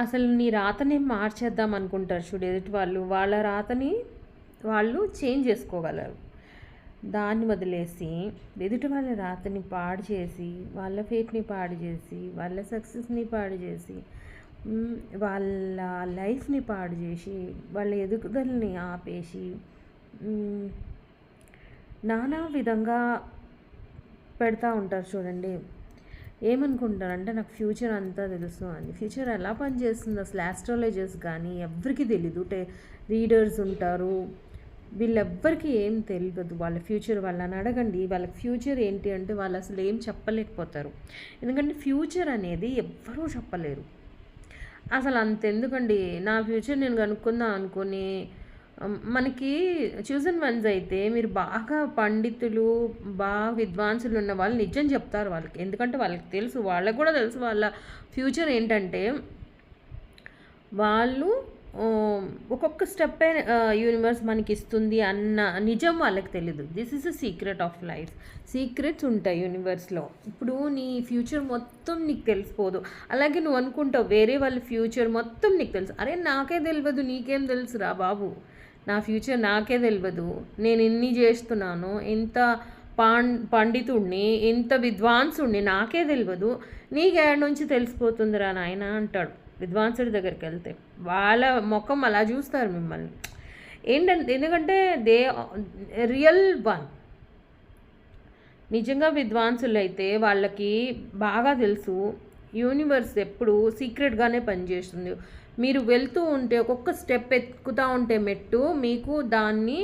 అసలు నీ రాతని మార్చేద్దాం అనుకుంటారు చూడు ఎదుటి వాళ్ళు. వాళ్ళ రాతని వాళ్ళు చేంజ్ చేసుకోగలరు. దాన్ని వదిలేసి ఎదుటి వాళ్ళ రాతని పాడు చేసి వాళ్ళ ఫేట్ని పాడు చేసి వాళ్ళ సక్సెస్ని పాడు చేసి వాళ్ళ లైఫ్ని పాడు చేసి వాళ్ళ ఎదుగుదలని ఆపేసి నానా విధంగా పెడతా ఉంటారు చూడండి. ఏమనుకుంటారంటే నాకు ఫ్యూచర్ అంతా తెలుసు అని. ఫ్యూచర్ ఎలా పనిచేస్తుంది? అసలు ఆస్ట్రాలజర్స్ కానీ ఎవరికి తెలీదు. టే రీడర్స్ ఉంటారు. వీళ్ళెవ్వరికి ఏం తెలియదు వాళ్ళ ఫ్యూచర్ వాళ్ళని అడగండి. వాళ్ళ ఫ్యూచర్ ఏంటి అంటే వాళ్ళు అసలు ఏం చెప్పలేకపోతారు. ఎందుకంటే ఫ్యూచర్ అనేది ఎవ్వరూ చెప్పలేరు. అసలు అంతెందుకండి. నా ఫ్యూచర్ నేను కనుక్కుందాం అనుకుని మనకి చూసిన వన్స్ అయితే మీరు బాగా పండితులు బాగా విద్వాంసులు ఉన్న వాళ్ళు నిజం చెప్తారు వాళ్ళకి. ఎందుకంటే వాళ్ళకి తెలుసు వాళ్ళకి కూడా తెలుసు వాళ్ళ ఫ్యూచర్ ఏంటంటే వాళ్ళు ఒక్కొక్క స్టెప్పే యూనివర్స్ మనకి ఇస్తుంది అన్న నిజం వాళ్ళకి తెలీదు. This is a secret of life secrets ఉంటాయి యూనివర్స్లో ఇప్పుడు నీ ఫ్యూచర్ మొత్తం నీకు తెలిసిపోదు. అలాగే నువ్వు అనుకుంటావు వేరే వాళ్ళ ఫ్యూచర్ మొత్తం నీకు తెలుసు. అరే నాకే తెలియదు నీకేం తెలుసురా బాబు? నా ఫ్యూచర్ నాకే తెలియదు నేను ఎన్ని చేస్తున్నాను ఎంత పాం పండితుడిని ఎంత విద్వాంసుడిని నాకే తెలియదు నీకేడ నుంచి తెలిసిపోతుందిరా నాయన అంటాడు. విద్వాంసుడి దగ్గరికి వెళ్తే వాళ్ళ ముఖం అలా చూస్తారు మిమ్మల్ని. ఏంటంటే ఎందుకంటే దే రియల్ వన్. నిజంగా విద్వాంసులు అయితే వాళ్ళకి బాగా తెలుసు. యూనివర్స్ ఎప్పుడు సీక్రెట్గానే పనిచేస్తుంది. మీరు వెళ్తూ ఉంటే ఒక్కొక్క స్టెప్ ఎక్కుతూ ఉంటే మెట్టు మీకు దాన్ని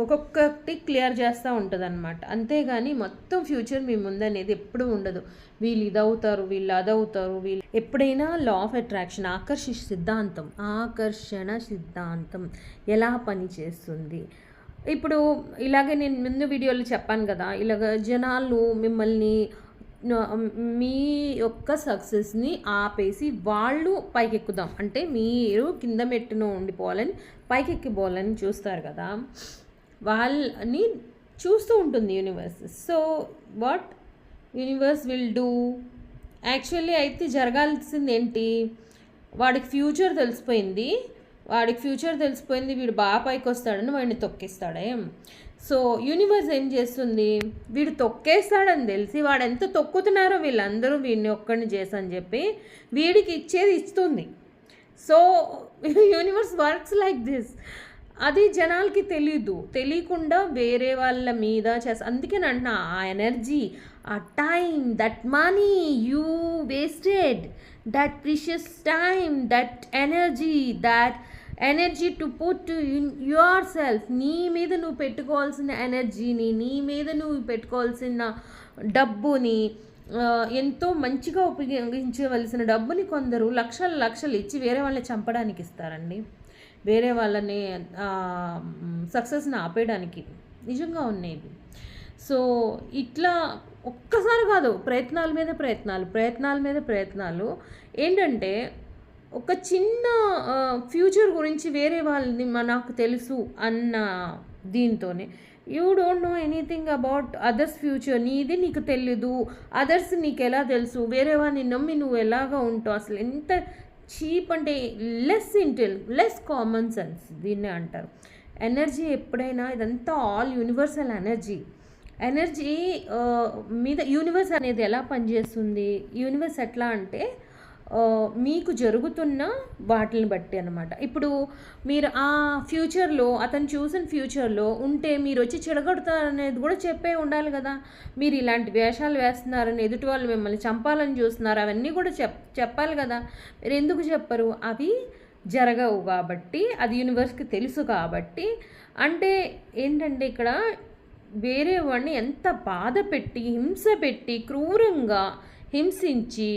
ఒక్కొక్కటి క్లియర్ చేస్తూ ఉంటుంది అనమాట అంతేగాని మొత్తం ఫ్యూచర్ మీ ముందనేది ఎప్పుడు ఉండదు. వీళ్ళు ఇదవుతారు వీళ్ళు అదవుతారు వీళ్ళు ఎప్పుడైనా లా ఆఫ్ అట్రాక్షన్ ఆకర్షణ సిద్ధాంతం ఆకర్షణ సిద్ధాంతం ఎలా పనిచేస్తుంది ఇప్పుడు ఇలాగే నేను ముందు వీడియోలో చెప్పాను కదా ఇలాగ జనాలు మిమ్మల్ని మీ యొక్క సక్సెస్ని ఆపేసి వాళ్ళు పైకెక్కుదాం. అంటే మీరు కింద మెట్టును ఉండిపోవాలని పైకెక్కిపోవాలని చూస్తారు కదా. వాళ్ళని చూస్తూ ఉంటుంది universe so what universe will do actually అయితే జరగాల్సింది ఏంటి? వాడికి ఫ్యూచర్ తెలిసిపోయింది. వాడికి ఫ్యూచర్ తెలిసిపోయింది వీడు బాగా పైకి వస్తాడని వాడిని తొక్కిస్తాడే. సో యూనివర్స్ ఏం చేస్తుంది? వీడు తొక్కేస్తాడని తెలిసి వాడు ఎంత తొక్కుతున్నారో వీళ్ళందరూ వీడిని ఒక్కడిని చేసని చెప్పి వీడికి ఇచ్చేది ఇస్తుంది. So universe works like this అది జనాలకి తెలీదు. తెలియకుండా వేరే వాళ్ళ మీద చేస్తా అందుకే అంటున్నా ఆ ఎనర్జీ ఆ time that money you wasted that precious time that energy that energy to put in yourself నీ మీద నువ్వు పెట్టుకోవాల్సిన ఎనర్జీని నీ మీద నువ్వు పెట్టుకోవాల్సిన డబ్బుని ఎంతో మంచిగా ఉపయోగించవలసిన డబ్బుని కొందరు లక్షలు లక్షలు ఇచ్చి వేరే వాళ్ళని చంపడానికి ఇస్తారండి. వేరే వాళ్ళని సక్సెస్ని ఆపేయడానికి నిజంగా ఉన్నాయి. సో ఇట్లా ఒక్కసారి కాదు ప్రయత్నాల మీద ప్రయత్నాలు ప్రయత్నాల మీద ప్రయత్నాలు. ఏంటంటే ఒక చిన్న ఫ్యూచర్ గురించి వేరే వాళ్ళని నాకు తెలుసు అన్న దీంతోనే. You don't know anything about others future. నీది నీకు తెలీదు. అదర్స్ నీకు ఎలా తెలుసు? వేరే వాడిని నమ్మి నువ్వు ఎలాగా ఉంటావు? అసలు ఎంత చీప్ అంటే less intel less common sense దీన్నే అంటారు. ఎనర్జీ ఎప్పుడైనా ఇదంతా ఆల్ యూనివర్సల్ ఎనర్జీ. ఎనర్జీ మీద యూనివర్స్ అనేది ఎలా పనిచేస్తుంది? యూనివర్స్ ఎట్లా అంటే మీకు జరుగుతున్న వాటిని బట్టి అనమాట ఇప్పుడు మీరు ఆ ఫ్యూచర్లో అతను చూసిన ఫ్యూచర్లో ఉంటే మీరు వచ్చి చెడగొడతారనేది కూడా చెప్పే ఉండాలి కదా. మీరు ఇలాంటి వేషాలు వేస్తున్నారని ఎదుటి వాళ్ళు మిమ్మల్ని చంపాలని చూస్తున్నారు అవన్నీ కూడా చెప్ చెప్పాలి కదా. మీరు ఎందుకు చెప్పరు? అవి జరగవు కాబట్టి అది యూనివర్స్కి తెలుసు కాబట్టి. అంటే ఏంటంటే ఇక్కడ వేరే వాడిని ఎంత బాధ పెట్టి హింస పెట్టి క్రూరంగా హింసించి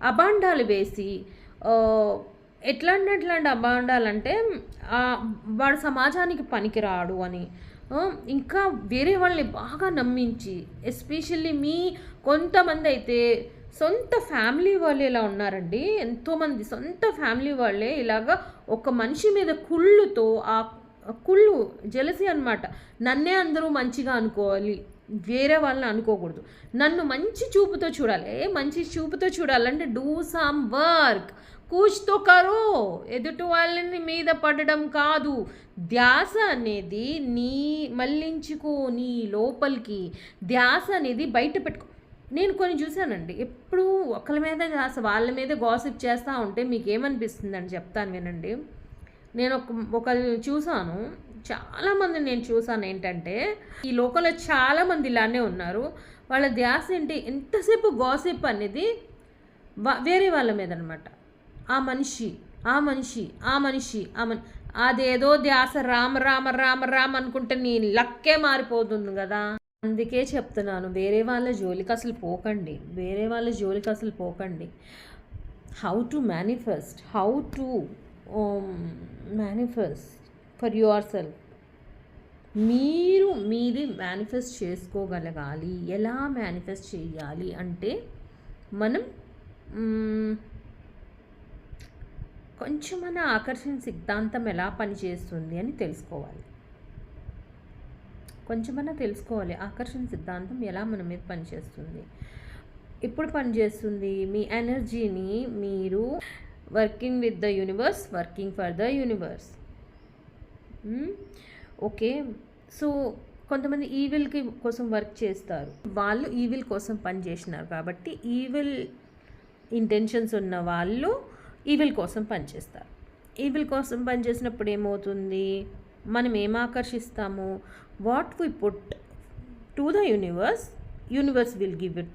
అభాండాలు అబాండాలు వేసి ఆ, ఎట్లాంటి ఎట్లాంటి అంటే వాడు సమాజానికి పనికిరాడు అని. ఇంకా వేరే వాళ్ళని బాగా నమ్మించి ఎస్పెషల్లీ మీ కొంతమంది అయితే సొంత ఫ్యామిలీ వాళ్ళే ఇలా ఉన్నారండి. ఎంతోమంది సొంత ఫ్యామిలీ వాళ్ళే ఇలాగా ఒక మనిషి మీద కుళ్ళుతో ఆ కుళ్ళు జలసి అనమాట నన్నే అందరూ మంచిగా అనుకోవాలి. వేరే వాళ్ళని అనుకోకూడదు. నన్ను మంచి చూపుతో చూడాలి. మంచి చూపుతో చూడాలంటే డూ సమ్ వర్క్ కూచ్తో కరో ఎదుటి వాళ్ళని మీద పడడం కాదు. ధ్యాస అనేది నీ మళ్ళించుకో నీ లోపలికి. ధ్యాస అనేది బయట పెట్టుకో. నేను కొన్ని చూశానండి. ఎప్పుడు ఒకరి మీద ధ్యాస వాళ్ళ మీద గాసిప్ చేస్తూ ఉంటే మీకు ఏమనిపిస్తుందని చెప్తాను వినండి. నేను ఒక ఒకరిని చూశాను. చాలామంది నేను చూసాను ఏంటంటే ఈ లోకంలో చాలామంది ఇలానే ఉన్నారు. వాళ్ళ ధ్యాస ఏంటి? ఎంతసేపు గాసిప్ అనేది వేరే వాళ్ళ మీద అనమాట ఆ మనిషి ఆ మనిషి ఆ మనిషి ఆ మని అదేదో ధ్యాస రామ రామ రామ రామ అనుకుంటే నీ లక్కే మారిపోతుంది కదా. అందుకే చెప్తున్నాను వేరే వాళ్ళ జోలికి అసలు పోకండి. వేరే వాళ్ళ జోలికి అసలు పోకండి. How to manifest how to manifest. For yourself. మీరు మీది మేనిఫెస్ట్ చేసుకోగలగాలి. ఎలా మేనిఫెస్ట్ చేయాలి అంటే మనం కొంచెం మన ఆకర్షణ సిద్ధాంతం ఎలా పనిచేస్తుంది అని తెలుసుకోవాలి. కొంచెమన్నా తెలుసుకోవాలి ఆకర్షణ సిద్ధాంతం ఎలా మన మీద పనిచేస్తుంది. ఎప్పుడు పనిచేస్తుంది? మీ ఎనర్జీని మీరు working with the universe working for the universe Hmm? Okay so కొంతమంది ఈవిల్కి కోసం వర్క్ చేస్తారు. వాళ్ళు ఈవిల్ కోసం పని చేసినారు కాబట్టి ఈవిల్ ఇంటెన్షన్స్ ఉన్న వాళ్ళు ఈవిల్ కోసం పనిచేస్తారు ఈవిల్ కోసం పనిచేసినప్పుడు ఏమవుతుంది? మనం ఏం ఆకర్షిస్తాము? What we put to the universe universe will give it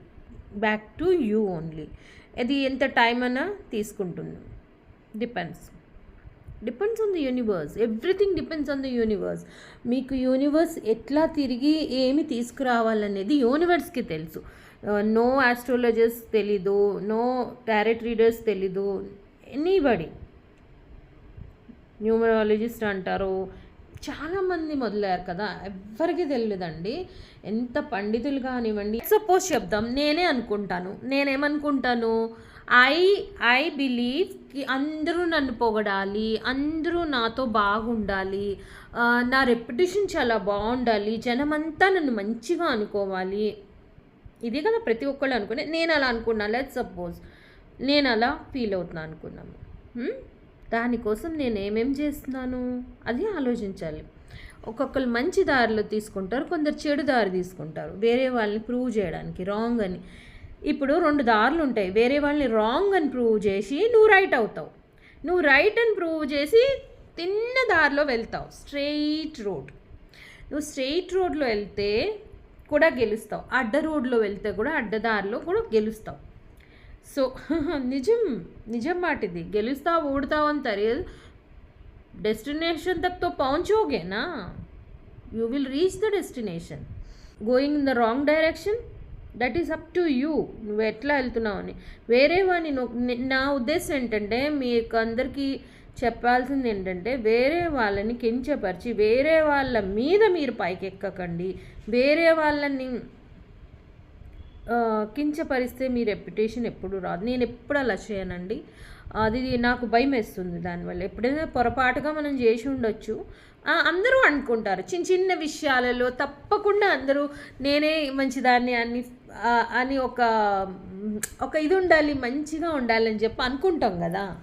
back to you only అది ఎంత టైం అయినా తీసుకుంటుంది. Depends depends on the universe everything depends on the universe మీకు యూనివర్స్ ఎట్లా తిరిగి ఏమి తీసుకురావాలనేది యూనివర్స్కి తెలుసు. Uh, నో ఆస్ట్రాలజర్స్ తెలీదు నో టారెట్ రీడర్స్ తెలీదు ఎనీబడి న్యూమరాలజిస్ట్ అంటారు. చాలామంది మొదలయ్యారు కదా ఎవ్వరికి తెలియదండి ఎంత పండితులు కానివ్వండి. సపోజ్ చెప్దాం నేనే అనుకుంటాను. నేనేమనుకుంటాను? ఐ ఐ బిలీవ్కి అందరూ నన్ను పొగడాలి అందరూ నాతో బాగుండాలి నా రెప్యుటేషన్ చాలా బాగుండాలి జనమంతా నన్ను మంచిగా అనుకోవాలి. ఇదే కదా ప్రతి ఒక్కళ్ళు అనుకునే నేను అలా అనుకున్నా లెట్ సపోజ్ నేను అలా ఫీల్ అవుతున్నా అనుకున్నాము. Hmm? దానికోసం నేను ఏమేం చేస్తున్నాను? అది ఆలోచించాలి. ఒక్కొక్కరు మంచి దారిలో తీసుకుంటారు కొందరు చెడు దారి తీసుకుంటారు. వేరే వాళ్ళని ప్రూవ్ చేయడానికి రాంగ్ అని. ఇప్పుడు రెండు దారులు ఉంటాయి. వేరే వాళ్ళని రాంగ్ అని ప్రూవ్ చేసి నువ్వు రైట్ అవుతావు. నువ్వు రైట్ అని ప్రూవ్ చేసి తిన్న దారిలో వెళ్తావు. స్ట్రెయిట్ రోడ్ నువ్వు స్ట్రెయిట్ రోడ్లో వెళ్తే కూడా గెలుస్తావు. అడ్డ రోడ్లో వెళ్తే కూడా అడ్డదారిలో కూడా గెలుస్తావు. సో నిజం నిజం మాట ఇది. గెలుస్తావు ఊడతావు అని తెలియదు. డెస్టినేషన్ తక్ పౌంచోగేనా? You will reach the destination going in the wrong direction that is up to you నువ్వు ఎట్లా వెళ్తున్నావు అని. వేరే వాడిని నా ఉద్దేశం ఏంటంటే మీకు అందరికీ చెప్పాల్సింది ఏంటంటే వేరే వాళ్ళని కించపరిచి వేరే వాళ్ళ మీద మీరు పైకెక్కకండి. వేరే వాళ్ళని కించపరిస్తే మీ రెప్యుటేషన్ ఎప్పుడు రాదు. నేను ఎప్పుడు అలా చేయనండి. అది నాకు భయం వేస్తుంది దానివల్ల. ఎప్పుడైనా పొరపాటుగా మనం చేసి ఉండొచ్చు. అందరూ అనుకుంటారు. చిన్న చిన్న విషయాలలో తప్పకుండా అందరూ నేనే మంచిదాన్ని అని అని ఒక ఒక ఇది ఉండాలి మంచిగా ఉండాలని చెప్పి అనుకుంటాం కదా.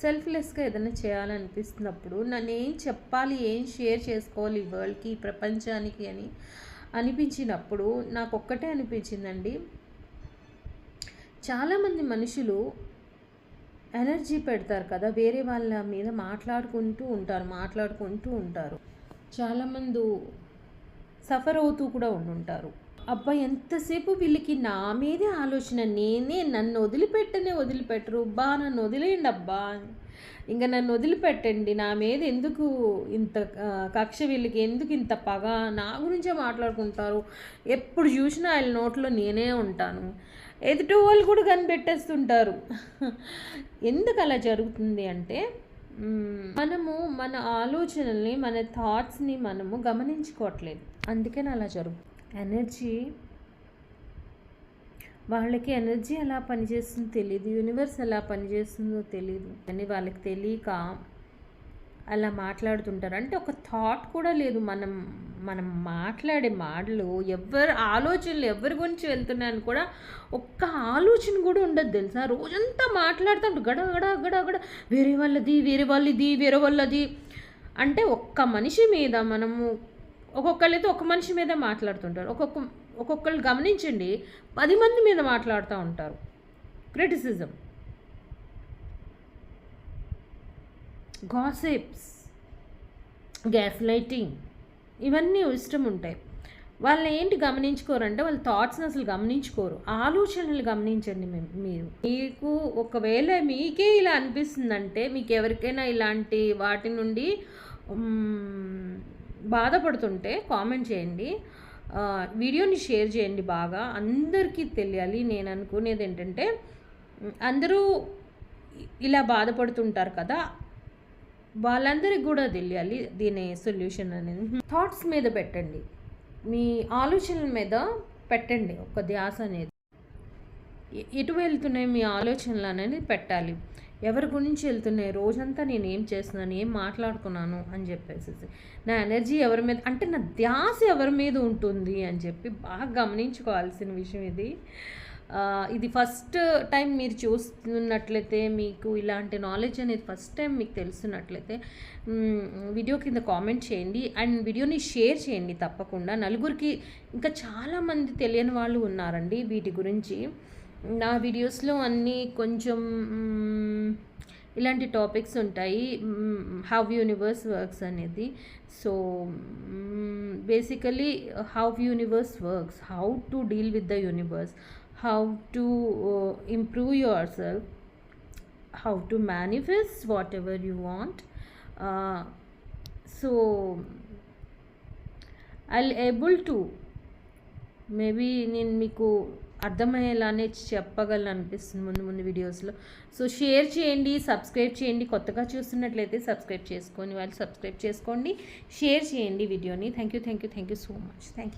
సెల్ఫ్లెస్గా ఏదైనా చేయాలనిపిస్తున్నప్పుడు నన్ను ఏం చెప్పాలి ఏం షేర్ చేసుకోవాలి ఈ వరల్డ్కి ఈ ప్రపంచానికి అని అనిపించినప్పుడు నాకు ఒక్కటే అనిపించిందండి. చాలామంది మనుషులు ఎనర్జీ పెడతారు కదా వేరే వాళ్ళ మీద మాట్లాడుకుంటూ ఉంటారు మాట్లాడుకుంటూ ఉంటారు. చాలామంది సఫర్ అవుతూ కూడా ఉండుంటారు. అబ్బా ఎంతసేపు వీళ్ళకి నా మీదే ఆలోచన? నేనే నన్ను వదిలిపెట్టనే వదిలిపెట్టరు. బా నన్ను వదిలేయండి అబ్బా. ఇంకా నన్ను వదిలిపెట్టండి. నా మీద ఎందుకు ఇంత కక్ష? వీళ్ళకి ఎందుకు ఇంత పగ? నా గురించే మాట్లాడుకుంటారు. ఎప్పుడు చూసినా వాళ్ళ నోట్లో నేనే ఉంటాను. ఎదుటి వాళ్ళు కూడా కనిపెట్టేస్తుంటారు. ఎందుకు అలా జరుగుతుంది అంటే మనము మన ఆలోచనల్ని మన థాట్స్ని మనము గమనించుకోవట్లేదు. అందుకని అలా జరుగుతుంది ఎనర్జీ వాళ్ళకి ఎనర్జీ ఎలా పనిచేస్తుందో తెలియదు యూనివర్స్ ఎలా పనిచేస్తుందో తెలియదు అని వాళ్ళకి తెలియక అలా మాట్లాడుతుంటారు. అంటే ఒక థాట్ కూడా లేదు. మనం మనం మాట్లాడే మాటలు ఎవరు ఆలోచనలు ఎవరి గురించి వెళ్తున్నాయని కూడా ఒక్క ఆలోచన కూడా ఉండదు తెలుసా? రోజంతా మాట్లాడుతుంటారు. గడ గడ గడ గడ. వేరే వాళ్ళది వేరే వాళ్ళది వేరే వాళ్ళది. అంటే ఒక్క మనిషి మీద మనము ఒక్కొక్కళ్ళైతే ఒక మనిషి మీద మాట్లాడుతుంటారు. ఒక్కొక్క ఒక్కొక్కళ్ళు గమనించండి పది మంది మీద మాట్లాడుతూ ఉంటారు. క్రిటిసిజం. గాసిప్స్ గ్యాస్ లైటింగ్ ఇవన్నీ ఇష్టం ఉంటాయి. వాళ్ళని ఏంటి గమనించుకోరంటే వాళ్ళ థాట్స్ని అసలు గమనించుకోరు. ఆలోచనలు గమనించండి మేము మీరు. మీకు ఒకవేళ మీకే ఇలా అనిపిస్తుందంటే మీకు ఎవరికైనా ఇలాంటి వాటి నుండి బాధపడుతుంటే కామెంట్ చేయండి. వీడియోని షేర్ చేయండి బాగా. అందరికీ తెలియాలి. నేను అనుకునేది ఏంటంటే అందరూ ఇలా బాధపడుతుంటారు కదా వాళ్ళందరికీ కూడా తెలియాలి దీని సొల్యూషన్ అనేది. థాట్స్ మీద పెట్టండి. మీ ఆలోచనల మీద పెట్టండి. ఒక ధ్యాస అనేది. ఎటు వెళ్తున్నాయి మీ ఆలోచనలు అనేది పెట్టాలి. ఎవరి గురించి వెళ్తున్నాయి? రోజంతా నేను ఏం చేస్తున్నాను? ఏం మాట్లాడుకున్నాను? అని చెప్పేసి. నా ఎనర్జీ ఎవరి మీద అంటే నా ధ్యాస ఎవరి మీద ఉంటుంది? అని చెప్పి బాగా గమనించుకోవాల్సిన విషయం ఇది. ఇది ఫస్ట్ టైం మీరు చూస్తున్నట్లయితే మీకు ఇలాంటి నాలెడ్జ్ అనేది ఫస్ట్ టైం మీకు తెలుస్తున్నట్లయితే వీడియో కింద కామెంట్ చేయండి. అండ్ వీడియోని షేర్ చేయండి తప్పకుండా. నలుగురికి ఇంకా చాలామంది తెలియని వాళ్ళు ఉన్నారండి వీటి గురించి. నా వీడియోస్లో అన్నీ కొంచెం ఇలాంటి టాపిక్స్ ఉంటాయి. హౌ యూనివర్స్ వర్క్స్ అనేది. So basically how universe works how to deal with the universe how to improve yourself how to manifest whatever you want so I able to maybe నేను మీకు అర్థమయ్యేలానే చెప్పగలను అనిపిస్తుంది ముందు ముందు వీడియోస్లో సో షేర్ చేయండి subscribe చేయండి. కొత్తగా చూస్తున్నట్లయితే సబ్స్క్రైబ్ చేసుకొని వాళ్ళు సబ్స్క్రైబ్ చేసుకోండి. షేర్ చేయండి వీడియోని thank you thank you thank you so much thank you